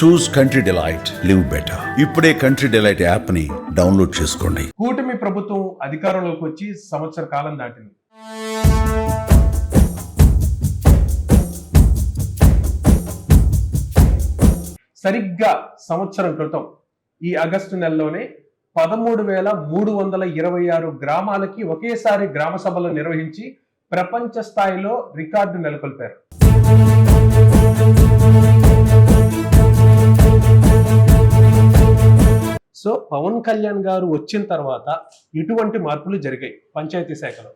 Choose Country Delight live better ఇప్పుడే country Delight యాప్ని download చేసుకోండి. కూటమి ప్రభుత్వం అధికారంలోకి వచ్చి సంవత్సర కాలం దాటింది. సరిగ్గా సంవత్సరం క్రితం ఈ ఆగస్టు నెలలోనే పదమూడు వేల మూడు వందల ఇరవై ఆరు గ్రామాలకి ఒకేసారి గ్రామ సభలు నిర్వహించి ప్రపంచ స్థాయిలో రికార్డు నెలకొల్పారు. సో పవన్ కళ్యాణ్ గారు వచ్చిన తర్వాత ఇటువంటి మార్పులు జరిగాయి పంచాయతీ శాఖలో.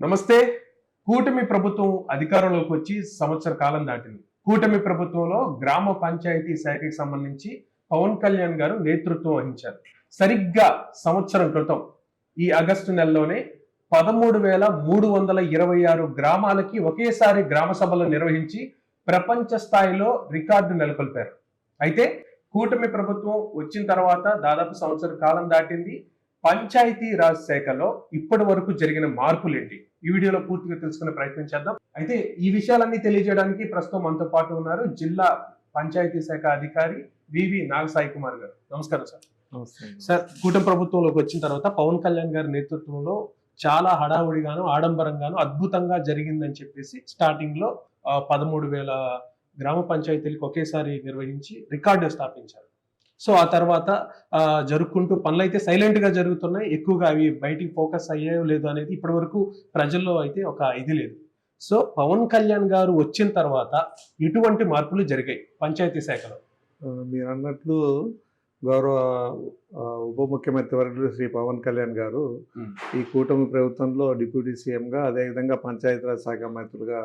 నమస్తే. కూటమి ప్రభుత్వం అధికారంలోకి వచ్చి సంవత్సర కాలం దాటింది. కూటమి ప్రభుత్వంలో గ్రామ పంచాయతీ శాఖకి సంబంధించి పవన్ కళ్యాణ్ గారు నేతృత్వం వహించారు. సరిగ్గా సంవత్సరం క్రితం ఈ ఆగస్టు నెలలోనే పదమూడు వేల మూడు వందల ఇరవై ఆరు గ్రామాలకి ఒకేసారి గ్రామ సభలు నిర్వహించి ప్రపంచ స్థాయిలో రికార్డు నెలకొల్పారు. అయితే కూటమి ప్రభుత్వం వచ్చిన తర్వాత దాదాపు సంవత్సర కాలం దాటింది. పంచాయతీ రాజ్ శాఖలో ఇప్పటి వరకు జరిగిన మార్పులు ఏంటి ఈ వీడియోలో పూర్తిగా తెలుసుకునే ప్రయత్నం చేద్దాం. అయితే ఈ విషయాలన్నీ తెలియజేయడానికి ప్రస్తుతం మనతో పాటు ఉన్నారు జిల్లా పంచాయతీ శాఖ అధికారి వివి నాగసాయి కుమార్ గారు. నమస్కారం సార్. సార్ కూటమి ప్రభుత్వంలోకి వచ్చిన తర్వాత పవన్ కళ్యాణ్ గారి నేతృత్వంలో చాలా హడావుడిగాను ఆడంబరంగాను అద్భుతంగా జరిగిందని చెప్పేసి స్టార్టింగ్లో పదమూడు వేల గ్రామ పంచాయతీలకు ఒకేసారి నిర్వహించి రికార్డు స్థాపించారు. సో ఆ తర్వాత జరుపుకుంటూ పనులు అయితే సైలెంట్గా జరుగుతున్నాయి. ఎక్కువగా అవి బయటికి ఫోకస్ అయ్యాయో లేదో అనేది ఇప్పటి వరకు ప్రజల్లో అయితే ఒక ఇది లేదు. సో పవన్ కళ్యాణ్ గారు వచ్చిన తర్వాత ఇటువంటి మార్పులు జరిగాయి పంచాయతీ శాఖలో. మీరు అన్నట్లు గౌరవ ఉప ముఖ్యమంత్రి వర్యులు శ్రీ పవన్ కళ్యాణ్ గారు. ఈ కూటమి ప్రభుత్వంలో డిప్యూటీ సీఎంగా అదేవిధంగా పంచాయతీరాజ్ శాఖ మంత్రులుగా.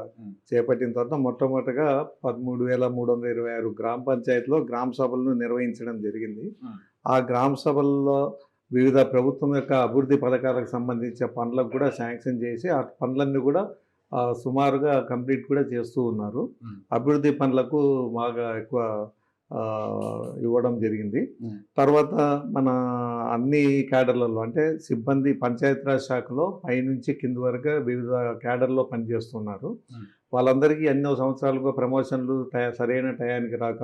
చేపట్టిన తర్వాత మొట్టమొదటిగా పదమూడు వేల మూడు వందల ఇరవై ఆరు గ్రామ పంచాయతీలో గ్రామ సభలను నిర్వహించడం జరిగింది. ఆ గ్రామ సభల్లో వివిధ ప్రభుత్వం యొక్క అభివృద్ధి పథకాలకు సంబంధించిన పనులకు కూడా శాంక్షన్ చేసి ఆ పనులన్నీ కూడా సుమారుగా కంప్లీట్ కూడా చేస్తూ ఉన్నారు. అభివృద్ధి పనులకు బాగా ఎక్కువ ఇవ్వడం జరిగింది. తర్వాత మన అన్ని క్యాడర్లలో అంటే సిబ్బంది పంచాయతీరాజ్ శాఖలో పైనుంచి కింది వరకు వివిధ క్యాడర్లో పనిచేస్తున్నారు. వాళ్ళందరికీ ఎన్నో సంవత్సరాలుగా ప్రమోషన్లు సరైన టయానికి రాక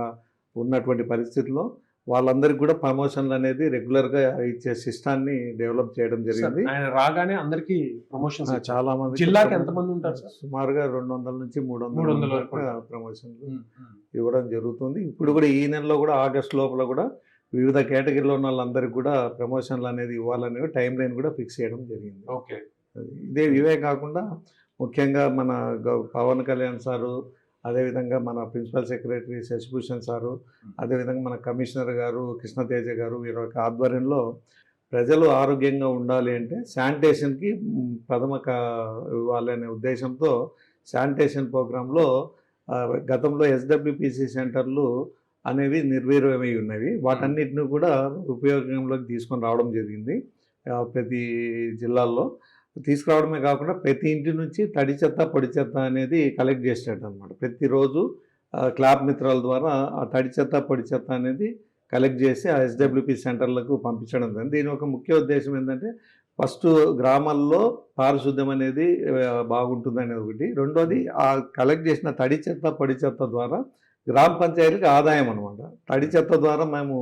ఉన్నటువంటి పరిస్థితుల్లో వాళ్ళందరికీ కూడా ప్రమోషన్లు అనేది రెగ్యులర్గా ఇచ్చే సిస్టాన్ని డెవలప్ చేయడం జరిగింది. ఆయన రాగానే అందరికి ప్రమోషన్స్ ఆ, చాలా మంది జిల్లాకి ఎంతమంది ఉంటారు? సుమారుగా రెండు వందల నుంచి మూడు వందల ప్రమోషన్లు ఇవ్వడం జరుగుతుంది. ఇప్పుడు కూడా ఈ నెలలో కూడా ఆగస్ట్ లోపల కూడా వివిధ కేటగిరీలో ఉన్న వాళ్ళందరికీ కూడా ప్రమోషన్లు అనేది ఇవ్వాలని టైం లైన్ కూడా ఫిక్స్ చేయడం జరిగింది. ఓకే. ఇదే ఇవే కాకుండా ముఖ్యంగా మన పవన్ కళ్యాణ్ సారు అదేవిధంగా మన ప్రిన్సిపల్ సెక్రటరీ శశిభూషణ్ సారు అదేవిధంగా మన కమిషనర్ గారు కృష్ణతేజ గారు వీరి యొక్క ఆధ్వర్యంలో ప్రజలు ఆరోగ్యంగా ఉండాలి అంటే శానిటేషన్కి ప్రథమ క- ఇవ్వాలి అనే ఉద్దేశంతో శానిటేషన్ ప్రోగ్రాంలో గతంలో ఎస్డబ్ల్యూపిసి సెంటర్లు అనేవి నిర్వీర్యమై ఉన్నవి. వాటన్నిటిని కూడా ఉపయోగంలోకి తీసుకొని రావడం జరిగింది ప్రతి జిల్లాల్లో. తీసుకురావడమే కాకుండా ప్రతి ఇంటి నుంచి తడి చెత్త పొడి చెత్త అనేది కలెక్ట్ చేసేటట్టు అనమాట ప్రతిరోజు క్లాబ్ మిత్రాల ద్వారా ఆ తడి చెత్త పొడి చెత్త అనేది కలెక్ట్ చేసి ఆ ఎస్డబ్ల్యూపి సెంటర్లకు పంపించడం జరిగింది. దీని ఒక ముఖ్య ఉద్దేశం ఏంటంటే ఫస్ట్ గ్రామాల్లో పారిశుద్ధ్యం అనేది బాగుంటుంది అనేది ఒకటి. రెండోది ఆ కలెక్ట్ చేసిన తడి చెత్త పొడి చెత్త ద్వారా గ్రామ పంచాయతీలకు ఆదాయం అనమాట తడి చెత్త ద్వారా మేము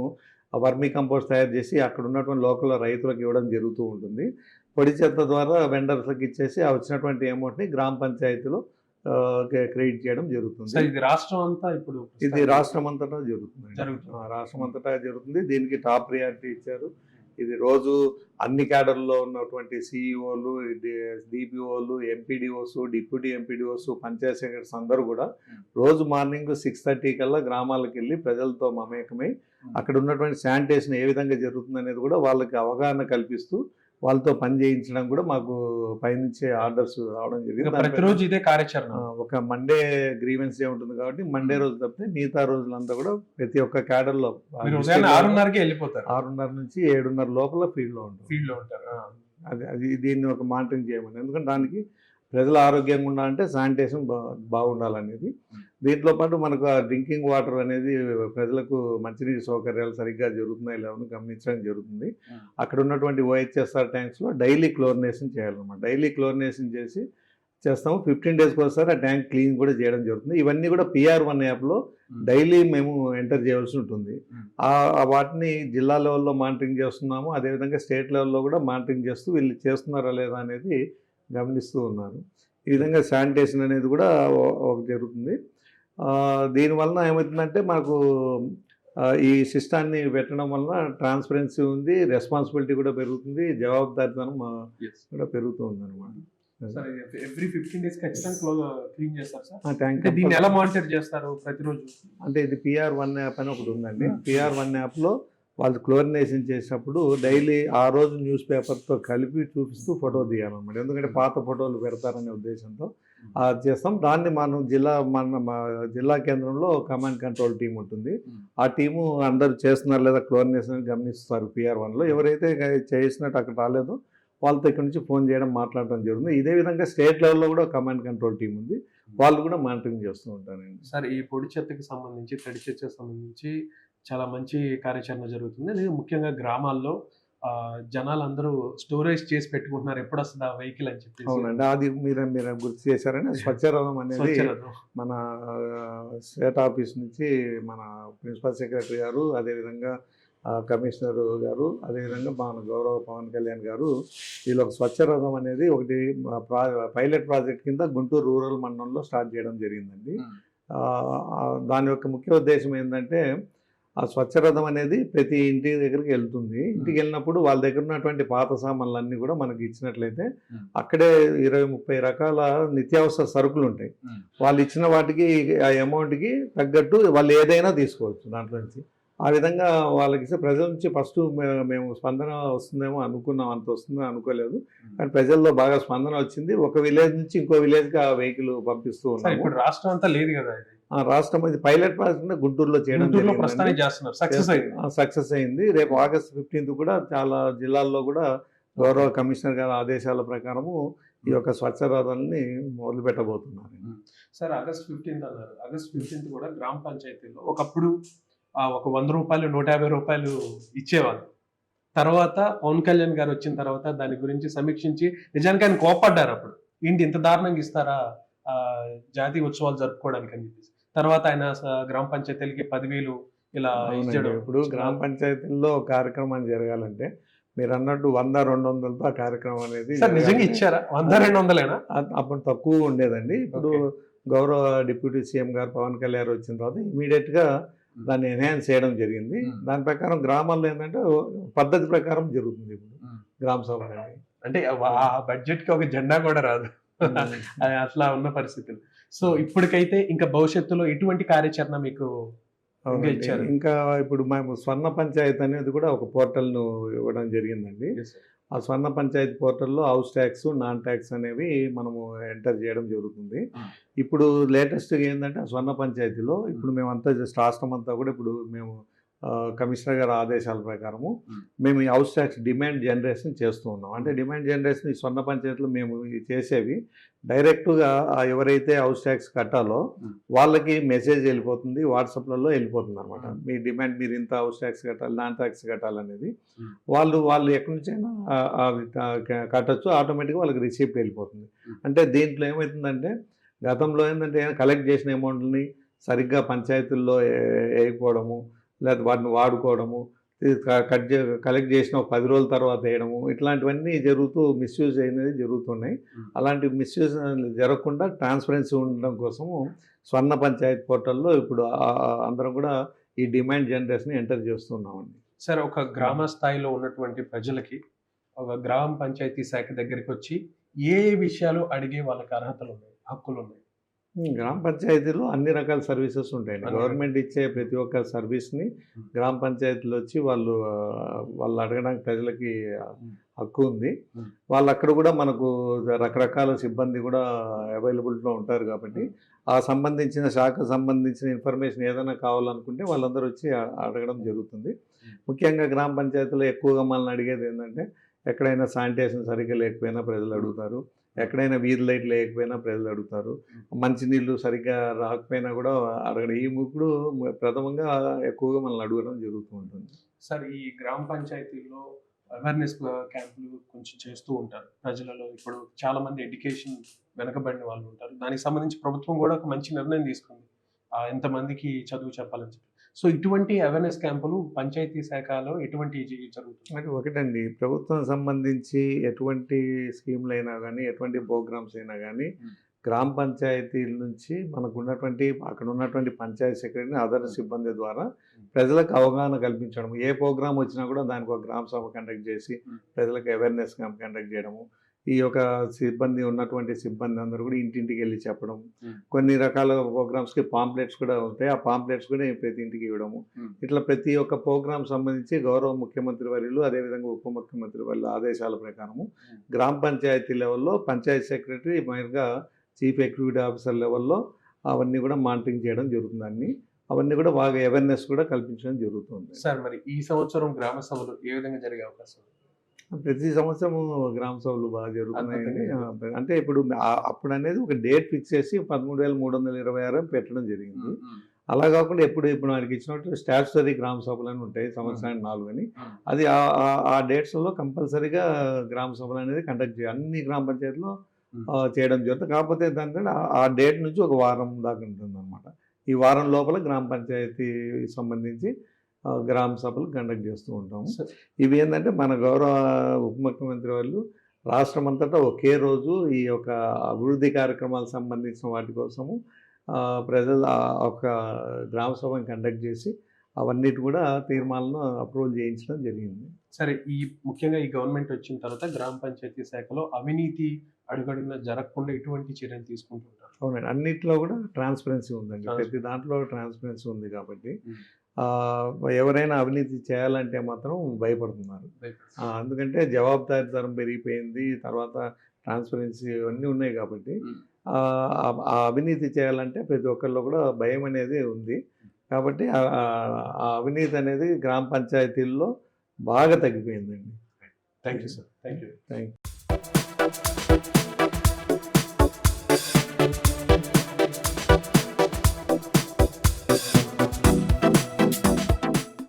వర్మీ కంపోస్ట్ తయారు చేసి అక్కడ ఉన్నటువంటి లోకల్ రైతులకు ఇవ్వడం జరుగుతూ ఉంటుంది. పొడి చెత్త ద్వారా వెండర్స్కి ఇచ్చేసి ఆ వచ్చినటువంటి అమౌంట్ని గ్రామ పంచాయతీలో క్రెడిట్ చేయడం జరుగుతుంది. ఇది రాష్ట్రం అంతా ఇప్పుడు ఇది రాష్ట్రం అంతటా జరుగుతుంది. జరుగుతుంది. రాష్ట్రం అంతటా జరుగుతుంది. దీనికి టాప్ ప్రియారిటీ ఇచ్చారు. ఇది రోజు అన్ని క్యాడర్లో ఉన్నటువంటి సిఇఓలు డిపిఓలు MPDOs deputy MPDOs panchayat secretaries అందరూ కూడా రోజు మార్నింగ్ సిక్స్ థర్టీ కల్లా గ్రామాలకు వెళ్ళి ప్రజలతో మమేకమై అక్కడ ఉన్నటువంటి శానిటేషన్ ఏ విధంగా జరుగుతుంది అనేది కూడా వాళ్ళకి అవగాహన కల్పిస్తూ వాళ్ళతో పని చేయించడం కూడా మాకు పైనుంచే ఆర్డర్స్ రావడం జరిగింది. ప్రతిరోజు ఇదే కార్యాచరణ. ఒక మండే గ్రీవెన్స్ డే ఉంటుంది కాబట్టి మండే రోజు తప్పితే మిగతా రోజులంతా కూడా ప్రతి ఒక్క క్యాడర్లో ఆరున్నరకి వెళ్ళిపోతారు. ఆరున్నర నుంచి ఏడున్నర లోపల ఫీల్డ్లో ఉంటుంది ఫీల్డ్లో ఉంటారు. అది అది దీన్ని ఒక మానిటరింగ్ చేయమని. ఎందుకంటే దానికి ప్రజలు ఆరోగ్యంగా ఉండాలంటే శానిటేషన్ బా బాగుండాలనేది. దీంట్లో పాటు మనకు ఆ డ్రింకింగ్ వాటర్ అనేది ప్రజలకు మంచినీటి సౌకర్యాలు సరిగ్గా జరుగుతున్నాయి లేవని గమనించడం జరుగుతుంది. అక్కడ ఉన్నటువంటి ఓహెచ్ఎస్ఆర్ ట్యాంక్స్లో డైలీ క్లోరినేషన్ చేయాలన్నమాట. డైలీ క్లోరినేషన్ చేసి చేస్తాము. ఫిఫ్టీన్ డేస్కి ఒకసారి ఆ ట్యాంక్ క్లీన్ కూడా చేయడం జరుగుతుంది. ఇవన్నీ కూడా పిఆర్ వన్ యాప్లో. డైలీ మేము ఎంటర్ చేయవలసి ఉంటుంది. ఆ ఆ వాటిని జిల్లా లెవెల్లో మానిటరింగ్ చేస్తున్నాము. అదేవిధంగా స్టేట్ లెవెల్లో కూడా మానిటరింగ్ చేస్తూ వీళ్ళు చేస్తున్నారా లేదా అనేది గమనిస్తూ ఉన్నారు. ఈ విధంగా శానిటేషన్ అనేది కూడా ఒకటి జరుగుతుంది. దీనివలన ఏమవుతుందంటే మాకు ఈ సిస్టాన్ని పెట్టడం వలన ట్రాన్స్పరెన్సీ ఉంది రెస్పాన్సిబిలిటీ కూడా పెరుగుతుంది జవాబుదారితనం కూడా పెరుగుతూ ఉంది అనమాట ఎవ్రీ ఫిఫ్టీన్ డేస్ ఖచ్చితంగా క్లోజ్ క్లీన్ చేస్తారు సార్? దీన్ని ఎలా మానిటర్ చేస్తారు ప్రతిరోజు? అంటే ఇది పిఆర్ వన్ యాప్ అని ఒకటి ఉందండి. పిఆర్ వన్ యాప్లో వాళ్ళు క్లోరినేషన్ చేసినప్పుడు డైలీ ఆ రోజు న్యూస్ పేపర్తో కలిపి చూపిస్తూ ఫోటో తీయాలన్నమాట ఎందుకంటే పాత ఫోటోలు పెడతారనే ఉద్దేశంతో అది చేస్తాం. దాన్ని మనం జిల్లా మన మా జిల్లా కేంద్రంలో కమాండ్ కంట్రోల్ టీం ఉంటుంది. ఆ టీము అందరు చేస్తున్నారు లేదా క్లోరినేషన్ గమనిస్తారు పిఆర్ వన్లో. ఎవరైతే చేసినట్టు అక్కడ రాలేదో వాళ్ళతో ఇక్కడ నుంచి ఫోన్ చేయడం మాట్లాడడం జరుగుతుంది. ఇదే విధంగా స్టేట్ లెవెల్లో కూడా కమాండ్ కంట్రోల్ టీం ఉంది. వాళ్ళు కూడా మానిటరింగ్ చేస్తూ ఉంటారండి. సార్ ఈ పొడి చెత్తకి సంబంధించి తడి చెత్తకి సంబంధించి చాలా మంచి కార్యాచరణ జరుగుతుంది. అది ముఖ్యంగా గ్రామాల్లో ఆ, జనాలందరూ స్టోరేజ్ చేసి పెట్టుకుంటున్నారు. ఎప్పుడు వస్తుంది ఆ వెహికల్ అని చెప్పేసి. అవునండి. అది మీరు మీరు గుర్తు చేశారని స్వచ్ఛరథం అనేది. మన స్టేట్ ఆఫీస్ నుంచి మన ప్రిన్సిపల్ సెక్రటరీ గారు అదేవిధంగా కమిషనర్ గారు అదేవిధంగా మన గౌరవ పవన్ కళ్యాణ్ గారు వీళ్ళు ఒక స్వచ్ఛరథం అనేది ఒకటి పైలట్ ప్రాజెక్ట్ కింద గుంటూరు రూరల్ మండలంలో స్టార్ట్ చేయడం జరిగిందండి. దాని యొక్క ముఖ్య ఉద్దేశం ఏంటంటే ఆ స్వచ్ఛరథం అనేది ప్రతి ఇంటి దగ్గరికి వెళ్తుంది. ఇంటికి వెళ్ళినప్పుడు వాళ్ళ దగ్గర ఉన్నటువంటి పాత సామాన్లన్నీ కూడా మనకి ఇచ్చినట్లయితే. అక్కడే ఇరవై ముప్పై రకాల నిత్యావసర సరుకులు ఉంటాయి. వాళ్ళు ఇచ్చిన వాటికి ఆ అమౌంట్కి తగ్గట్టు వాళ్ళు ఏదైనా తీసుకోవచ్చు దాంట్లో నుంచి. ఆ విధంగా వాళ్ళకి ప్రజల నుంచి ఫస్ట్ మేము స్పందన వస్తుందేమో అనుకున్నాం అంత వస్తుందని అనుకోలేదు. కానీ ప్రజల్లో బాగా స్పందన వచ్చింది. ఒక విలేజ్ నుంచి ఇంకో విలేజ్కి ఆ వెహికల్ పంపిస్తూ ఇప్పుడు రాష్ట్రం అంతా లేదు కదా రాష్ట్రం అది పైలట్ ప్రాజెక్ట్ గుంటూరులో చేయడం సక్సెస్ అయింది. సక్సెస్ అయింది. రేపు ఆగస్ట్ ఫిఫ్టీన్త్ కూడా చాలా జిల్లాల్లో కూడా గౌరవ కమిషనర్ గారి ఆదేశాల ప్రకారము ఈ యొక్క స్వచ్ఛరథాన్ని మొదలు పెట్టబోతున్నారు సార్ ఆగస్ట్ ఫిఫ్టీన్త్ అన్నారు. ఆగస్ట్ ఫిఫ్టీన్త్ కూడా గ్రామ పంచాయతీలో ఒకప్పుడు ఆ, ఒక వంద రూపాయలు నూట యాభై రూపాయలు ఇచ్చేవాళ్ళు. తర్వాత పవన్ కళ్యాణ్ గారు వచ్చిన తర్వాత దాని గురించి సమీక్షించి నిజానికి ఆయన కోపడ్డారు అప్పుడు. ఏంటి ఇంత దారుణంగా ఇస్తారా? ఆ, జాతీయ ఉత్సవాలు జరుపుకోవడానికి అని చెప్పేసి. తర్వాత ఆయన గ్రామ పంచాయతీలకి పదివేలు ఇలా. ఇచ్చడం ఇప్పుడు గ్రామ పంచాయతీల్లో ఒక కార్యక్రమం జరగాలంటే మీరు అన్నట్టు వంద రెండు వందలతో ఆ కార్యక్రమం అనేది నిజంగా. ఇచ్చారా వంద రెండు వందలేనా అప్పుడు తక్కువ ఉండేదండి ఇప్పుడు గౌరవ డిప్యూటీ సీఎం గారు పవన్ కళ్యాణ్ వచ్చిన తర్వాత ఇమీడియట్గా దాన్ని ఎన్హాన్స్ చేయడం జరిగింది. దాని ప్రకారం గ్రామాల్లో ఏంటంటే పద్ధతి ప్రకారం జరుగుతుంది ఇప్పుడు. గ్రామ సభ. అంటే ఆ బడ్జెట్కి ఒక జెండా కూడా రాదు అట్లా ఉన్న పరిస్థితులు సో ఇప్పటికైతే ఇంకా భవిష్యత్తులో ఎటువంటి కార్యాచరణ మీకు. ఇచ్చారు. ఇంకా ఇప్పుడు మేము స్వర్ణ పంచాయత్ అనేది కూడా ఒక పోర్టల్ను ఇవ్వడం జరిగిందండి ఆ స్వర్ణ పంచాయతీ పోర్టల్లో హౌస్ ట్యాక్స్ నాన్ ట్యాక్స్ అనేవి మనము ఎంటర్ చేయడం జరుగుతుంది Hmm. ఇప్పుడు లేటెస్ట్గా ఏంటంటే ఆ స్వర్ణ పంచాయతీలో ఇప్పుడు మేమంతా జస్ట్ రాష్ట్రం అంతా కూడా ఇప్పుడు మేము కమిషనర్ గారి ఆదేశాల ప్రకారము. మేము ఈ హౌస్ ట్యాక్స్ డిమాండ్ జనరేషన్ చేస్తూ ఉన్నాం అంటే డిమాండ్ జనరేషన్ ఈ స్వర్ణ పంచాయతీలో మేము చేసేవి డైరెక్ట్గా ఎవరైతే హౌస్ ట్యాక్స్ కట్టాలో. వాళ్ళకి మెసేజ్ వెళ్ళిపోతుంది వాట్సాప్లలో వెళ్ళిపోతుంది అనమాట. మీ డిమాండ్ మీరు ఇంత హౌస్ ట్యాక్స్ కట్టాలి నాన్ ట్యాక్స్ కట్టాలనేది. వాళ్ళు వాళ్ళు ఎక్కడి నుంచైనా కట్టొచ్చు ఆటోమేటిక్గా వాళ్ళకి రిసీప్ట్ వెళ్ళిపోతుంది. అంటే దీంట్లో ఏమవుతుందంటే గతంలో ఏంటంటే కలెక్ట్ చేసిన అమౌంట్ని సరిగ్గా పంచాయతీల్లో వేయకపోవడము లేదా వాటిని వాడుకోవడము కట్ చే కలెక్ట్ చేసిన ఒక పది రోజుల తర్వాత వేయడము ఇట్లాంటివన్నీ జరుగుతూ మిస్యూజ్ అయినది జరుగుతున్నాయి. అలాంటి మిస్యూజ్ జరగకుండా ట్రాన్స్పరెన్సీ ఉండడం కోసము స్వర్ణ పంచాయత్ పోర్టల్లో ఇప్పుడు అందరం కూడా ఈ డిమాండ్ జనరేషన్ ఎంటర్ చేస్తున్నామండి. సార్ ఒక గ్రామ స్థాయిలో ఉన్నటువంటి ప్రజలకి ఒక గ్రామ పంచాయతీ శాఖ దగ్గరికి వచ్చి ఏ ఏ విషయాలు అడిగే వాళ్ళకి అర్హతలు ఉన్నాయి హక్కులు ఉన్నాయి? గ్రామ పంచాయతీలో అన్ని రకాల సర్వీసెస్ ఉంటాయండి గవర్నమెంట్ ఇచ్చే ప్రతి ఒక్క సర్వీస్ని. గ్రామ పంచాయతీలో వచ్చి వాళ్ళు వాళ్ళు అడగడానికి ప్రజలకి. హక్కు ఉంది. వాళ్ళు అక్కడ కూడా మనకు రకరకాల సిబ్బంది కూడా అవైలబుల్గా ఉంటారు కాబట్టి ఆ సంబంధించిన శాఖ సంబంధించిన ఇన్ఫర్మేషన్ ఏదైనా కావాలనుకుంటే వాళ్ళందరూ వచ్చి అడగడం జరుగుతుంది. ముఖ్యంగా గ్రామ పంచాయతీలో ఎక్కువగా మనల్ని అడిగేది ఏంటంటే ఎక్కడైనా శానిటేషన్ సరిగ్గా లేకపోయినా ప్రజలు అడుగుతారు. ఎక్కడైనా వీధి లైట్ లేకపోయినా ప్రజలు అడుగుతారు. మంచినీళ్ళు సరిగ్గా రాకపోయినా కూడా అడగడం ఈ ముగ్గురు ప్రథమంగా ఎక్కువగా మనల్ని అడగడం జరుగుతూ ఉంటుంది. సార్ ఈ గ్రామ పంచాయతీల్లో అవేర్నెస్ క్యాంపులు కొంచెం చేస్తూ ఉంటారు. ప్రజలలో ఇప్పుడు చాలా మంది ఎడ్యుకేషన్ వెనకబడిన వాళ్ళు ఉంటారు. దానికి సంబంధించి ప్రభుత్వం కూడా ఒక మంచి నిర్ణయం తీసుకుంది. ఆ, ఎంతమందికి చదువు చెప్పాలని చెప్పి. సో ఇటువంటి అవేర్నెస్ క్యాంపులు పంచాయతీ శాఖలో ఎటువంటి జరుగుతుంది అంటే ఒకటండి ప్రభుత్వం సంబంధించి ఎటువంటి స్కీమ్లు అయినా కానీ ఎటువంటి ప్రోగ్రామ్స్ అయినా కానీ. గ్రామ పంచాయతీల నుంచి మనకు ఉన్నటువంటి అక్కడ ఉన్నటువంటి పంచాయతీ సెక్రటరీ అదర్ సిబ్బంది ద్వారా ప్రజలకు అవగాహన కల్పించడం ఏ ప్రోగ్రామ్ వచ్చినా కూడా దానికి ఒక గ్రామ సభ కండక్ట్ చేసి. ప్రజలకు అవేర్నెస్ క్యాంప్ కండక్ట్ చేయడము. ఈ యొక్క సిబ్బంది ఉన్నటువంటి సిబ్బంది అందరూ కూడా ఇంటింటికి వెళ్ళి చెప్పడం. కొన్ని రకాల ప్రోగ్రామ్స్కి పాంప్లెట్స్ కూడా ఉంటాయి ఆ పాంప్లెట్స్ కూడా ప్రతి ఇంటికి ఇవ్వడము. ఇట్లా ప్రతి ఒక్క ప్రోగ్రామ్ సంబంధించి గౌరవ ముఖ్యమంత్రి వర్యులు అదేవిధంగా ఉప ముఖ్యమంత్రి వాళ్ళ ఆదేశాల ప్రకారము. గ్రామ పంచాయతీ లెవెల్లో పంచాయతీ సెక్రటరీ మెయిన్గా చీఫ్ ఎగ్జిక్యూటివ్ ఆఫీసర్ లెవెల్లో అవన్నీ కూడా మానిటరింగ్ చేయడం జరుగుతుంది అన్ని అవన్నీ కూడా బాగా అవేర్నెస్ కూడా కల్పించడం జరుగుతుంది సార్ మరి ఈ సంవత్సరం గ్రామ సభలు ఏ విధంగా జరిగే అవకాశం ప్రతి సంవత్సరం గ్రామ సభలు బాగా జరుగుతున్నాయండి. అంటే ఇప్పుడు అప్పుడు అనేది ఒక డేట్ ఫిక్స్ చేసి పదమూడు వేల మూడు వందల ఇరవై ఆరు పెట్టడం జరిగింది. అలా కాకుండా ఎప్పుడు ఇప్పుడు మనకి ఇచ్చినట్టు స్టాట్యుటరీ గ్రామ సభలు అని ఉంటాయి సంవత్సరానికి నాలుగు అని. అది ఆ- డేట్స్లో కంపల్సరీగా గ్రామ సభలు అనేది కండక్ట్ చేయాలి. అన్ని గ్రామ పంచాయతీలో చేయడం జరుగుతుంది. కాకపోతే దాంట్లో ఆ- డేట్ నుంచి ఒక వారం దాకా ఉంటుంది ఈ వారం లోపల గ్రామ పంచాయతీ సంబంధించి గ్రామ సభలు కండక్ట్ చేస్తూ ఉంటాము. ఇవి ఏంటంటే మన గౌరవ ఉప ముఖ్యమంత్రి వాళ్ళు రాష్ట్రం అంతటా ఒకే రోజు ఈ యొక్క అభివృద్ధి కార్యక్రమాలకు సంబంధించిన వాటి కోసము ప్రజలు ఒక గ్రామ సభను కండక్ట్ చేసి అవన్నిటి కూడా తీర్మానాలను అప్రూవల్ చేయించడం జరిగింది. సరే ఈ ముఖ్యంగా ఈ గవర్నమెంట్ వచ్చిన తర్వాత గ్రామ పంచాయతీ శాఖలో అవినీతి అడుగడుగున జరగకుండా ఎటువంటి చర్యలు తీసుకుంటుంటారు? అవునండి. అన్నిట్లో కూడా ట్రాన్స్పరెన్సీ ఉందండి. ప్రతి దాంట్లో ట్రాన్స్పరెన్సీ ఉంది కాబట్టి. ఎవరైనా అవినీతి చేయాలంటే మాత్రం భయపడుతున్నారు. ఆ, ఎందుకంటే జవాబుదారీతనం పెరిగిపోయింది తర్వాత ట్రాన్స్పరెన్సీ ఇవన్నీ ఉన్నాయి కాబట్టి. ఆ అవినీతి చేయాలంటే ప్రతి ఒక్కరిలో కూడా భయం అనేది ఉంది. కాబట్టి ఆ అవినీతి అనేది గ్రామ పంచాయతీల్లో బాగా తగ్గిపోయిందండి. Thank you sir thank you thank